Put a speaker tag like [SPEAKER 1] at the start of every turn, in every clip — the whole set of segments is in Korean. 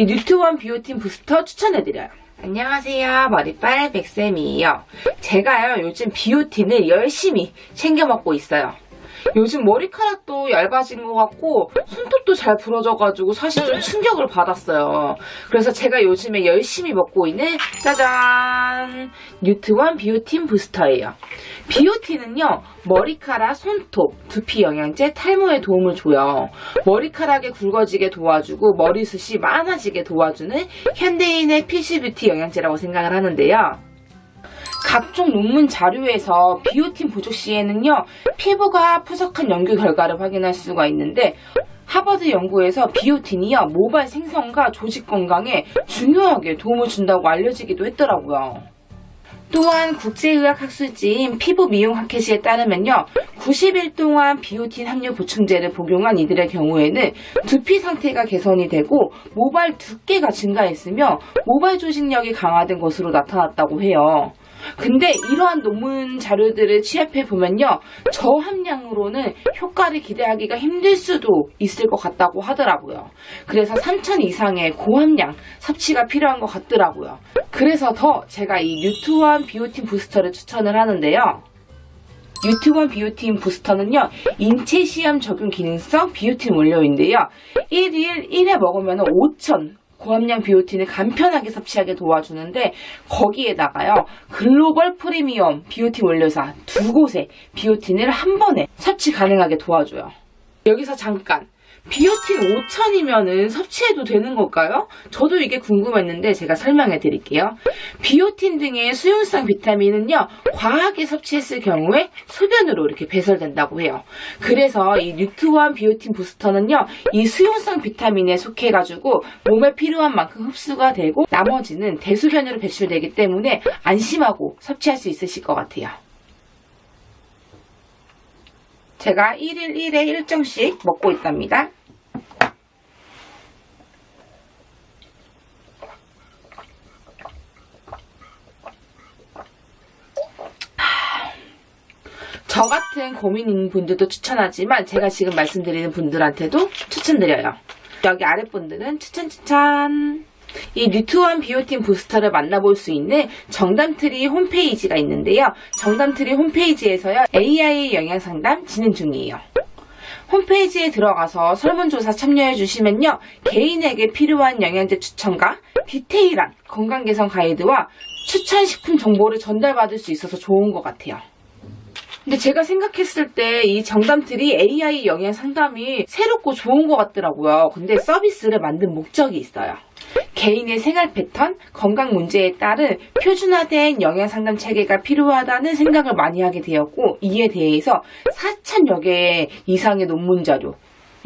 [SPEAKER 1] 이 뉴트원 비오틴 부스터 추천해드려요. 안녕하세요. 머리빨 백쌤이에요. 제가요, 요즘 비오틴을 열심히 챙겨 먹고 있어요. 요즘 머리카락도 얇아진 것 같고 손톱도 잘 부러져가지고 사실 좀 충격을 받았어요. 그래서 제가 요즘에 열심히 먹고 있는 짜잔 뉴트원 비오틴 부스터예요. 비오틴은요 머리카락, 손톱, 두피 영양제, 탈모에 도움을 줘요. 머리카락이 굵어지게 도와주고 머리숱이 많아지게 도와주는 현대인의 필수 뷰티 영양제라고 생각을 하는데요. 각종 논문 자료에서 비오틴 부족 시에는요, 피부가 푸석한 연구 결과를 확인할 수가 있는데, 하버드 연구에서 비오틴이요, 모발 생성과 조직 건강에 중요하게 도움을 준다고 알려지기도 했더라고요. 또한 국제의학 학술지인 피부 미용 학회지에 따르면요, 90일 동안 비오틴 함유 보충제를 복용한 이들의 경우에는 두피 상태가 개선이 되고 모발 두께가 증가했으며 모발 조직력이 강화된 것으로 나타났다고 해요. 근데 이러한 논문 자료들을 취합해 보면요, 저함량으로는 효과를 기대하기가 힘들 수도 있을 것 같다고 하더라고요. 그래서 3,000 이상의 고함량 섭취가 필요한 것 같더라고요. 그래서 더 제가 이 뉴트원 비오틴 부스터를 추천을 하는데요. 뉴트원 비오틴 부스터는요, 인체 시험 적용 기능성 비오틴 원료인데요. 1일 1회 먹으면 5,000 고함량 비오틴을 간편하게 섭취하게 도와주는데 거기에다가요 글로벌 프리미엄 비오틴 원료사 두 곳에 비오틴을 한 번에 섭취 가능하게 도와줘요. 여기서 잠깐 비오틴 5천이면은 섭취해도 되는 걸까요? 저도 이게 궁금했는데 제가 설명해 드릴게요. 비오틴 등의 수용성 비타민은요, 과하게 섭취했을 경우에 소변으로 이렇게 배설된다고 해요. 그래서 이 뉴트원 비오틴 부스터는요, 이 수용성 비타민에 속해가지고 몸에 필요한 만큼 흡수가 되고 나머지는 대소변으로 배출되기 때문에 안심하고 섭취할 수 있으실 것 같아요. 제가 1일 1회 1정씩 먹고 있답니다. 저 같은 고민인 분들도 추천하지만 제가 지금 말씀드리는 분들한테도 추천드려요. 여기 아랫분들은 추천 추천! 이 뉴트원 비오틴 부스터를 만나볼 수 있는 정담트리 홈페이지가 있는데요. 정담트리 홈페이지에서요. AI 영양 상담 진행 중이에요. 홈페이지에 들어가서 설문조사 참여해 주시면요. 개인에게 필요한 영양제 추천과 디테일한 건강 개선 가이드와 추천 식품 정보를 전달받을 수 있어서 좋은 것 같아요. 근데 제가 생각했을 때 이 정담들이 AI 영양 상담이 새롭고 좋은 것 같더라고요. 근데 서비스를 만든 목적이 있어요. 개인의 생활 패턴, 건강 문제에 따른 표준화된 영양 상담 체계가 필요하다는 생각을 많이 하게 되었고, 이에 대해서 4천여 개 이상의 논문 자료,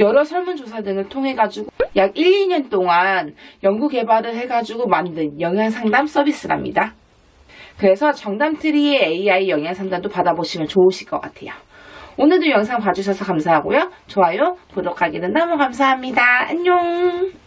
[SPEAKER 1] 여러 설문조사 등을 통해 가지고 약 1, 2년 동안 연구 개발을 해 가지고 만든 영양 상담 서비스랍니다. 그래서 정담트리의 AI 영양 상담도 받아보시면 좋으실 것 같아요. 오늘도 영상 봐주셔서 감사하고요. 좋아요, 구독하기는 너무 감사합니다. 안녕!